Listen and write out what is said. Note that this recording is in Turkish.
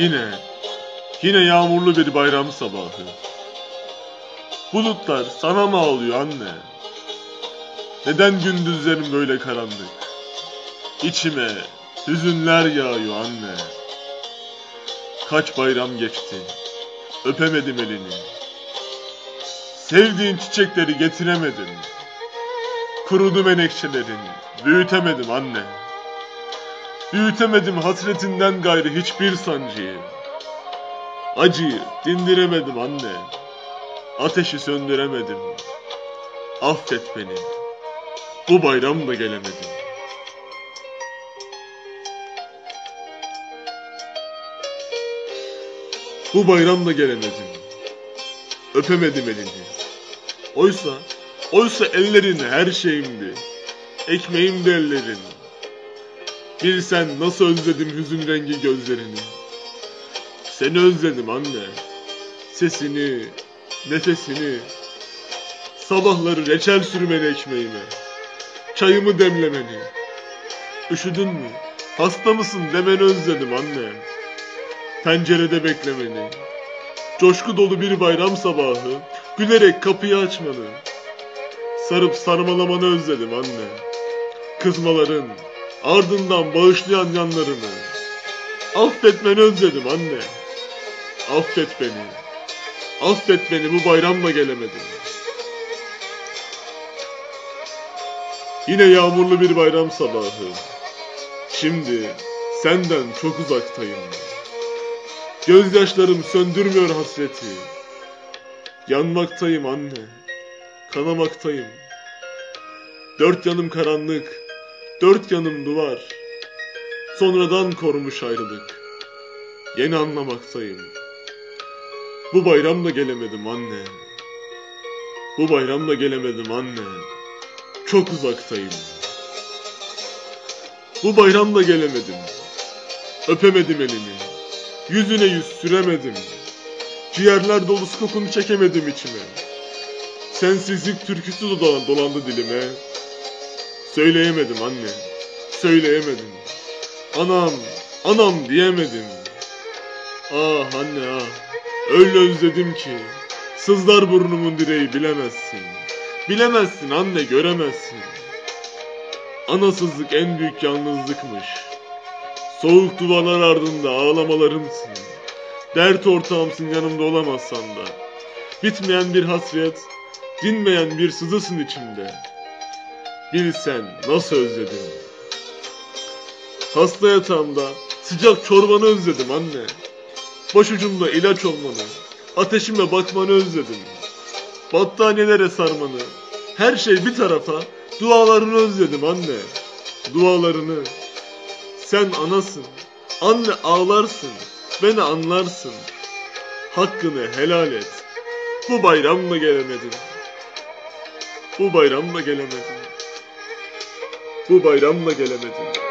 Yine, yine yağmurlu bir bayram sabahı. Bulutlar sana mı ağlıyor anne? Neden gündüzlerin böyle karanlık? İçime hüzünler yağıyor anne. Kaç bayram geçti, öpemedim elini. Sevdiğin çiçekleri getiremedim. Kurudu menekşelerin, büyütemedim anne. Büyütemedim hasretinden gayrı hiçbir sancıyı. Acıyı dindiremedim anne. Ateşi söndüremedim. Affet beni. Bu bayram da gelemedim. Bu bayram da gelemedim. Öpemedim elini. Oysa, oysa ellerin her şeyimdi. Ekmeğim de ellerin. Bilsen nasıl özledim hüzün rengi gözlerini. Seni özledim anne. Sesini, nefesini. Sabahları reçel sürmeni ekmeğime. Çayımı demlemeni. Üşüdün mü? Hasta mısın demeni özledim anne. Pencerede beklemeni. Coşku dolu bir bayram sabahı. Gülerek kapıyı açmanı. Sarıp sarmalamanı özledim anne. Kızmaların, ardından bağışlayan yanlarını. Affetmeni özledim anne. Affet beni. Affet beni bu bayramla gelemedim. Yine yağmurlu bir bayram sabahı. Şimdi senden çok uzaktayım. Gözyaşlarım söndürmüyor hasreti. Yanmaktayım anne. Kanamaktayım. Dört yanım karanlık. Dört yanım duvar. Sonradan korumuş ayrılık. Yeni anlamaktayım. Bu bayramda gelemedim anne. Bu bayramda gelemedim anne. Çok uzaktayım. Bu bayramda gelemedim. Öpemedim elini. Yüzüne yüz süremedim. Ciğerler dolusu kokunu çekemedim içime. Sensizlik türküsü dolan, dolandı dilime. Söyleyemedim anne. Söyleyemedim. Anam, anam diyemedim. Ah anne ah. Öyle özledim ki. Sızlar burnumun direği bilemezsin. Bilemezsin anne göremezsin. Anasızlık en büyük yalnızlıkmış. Soğuk duvarlar ardında ağlamalarımsın. Dert ortağımsın yanımda olamazsan da. Bitmeyen bir hasret, dinmeyen bir sızısın içimde. Bilsen nasıl özledim. Hasta yatağımda sıcak çorbanı özledim anne. Başucumda ilaç olmanı, ateşime bakmanı özledim. Battaniyelere sarmanı, her şey bir tarafa, dualarını özledim anne. Dualarını. Sen anasın. Anne ağlarsın. Beni anlarsın. Hakkını helal et. Bu bayramla gelemedim. Bu bayramla gelemedim. Bu bayramla gelemedim.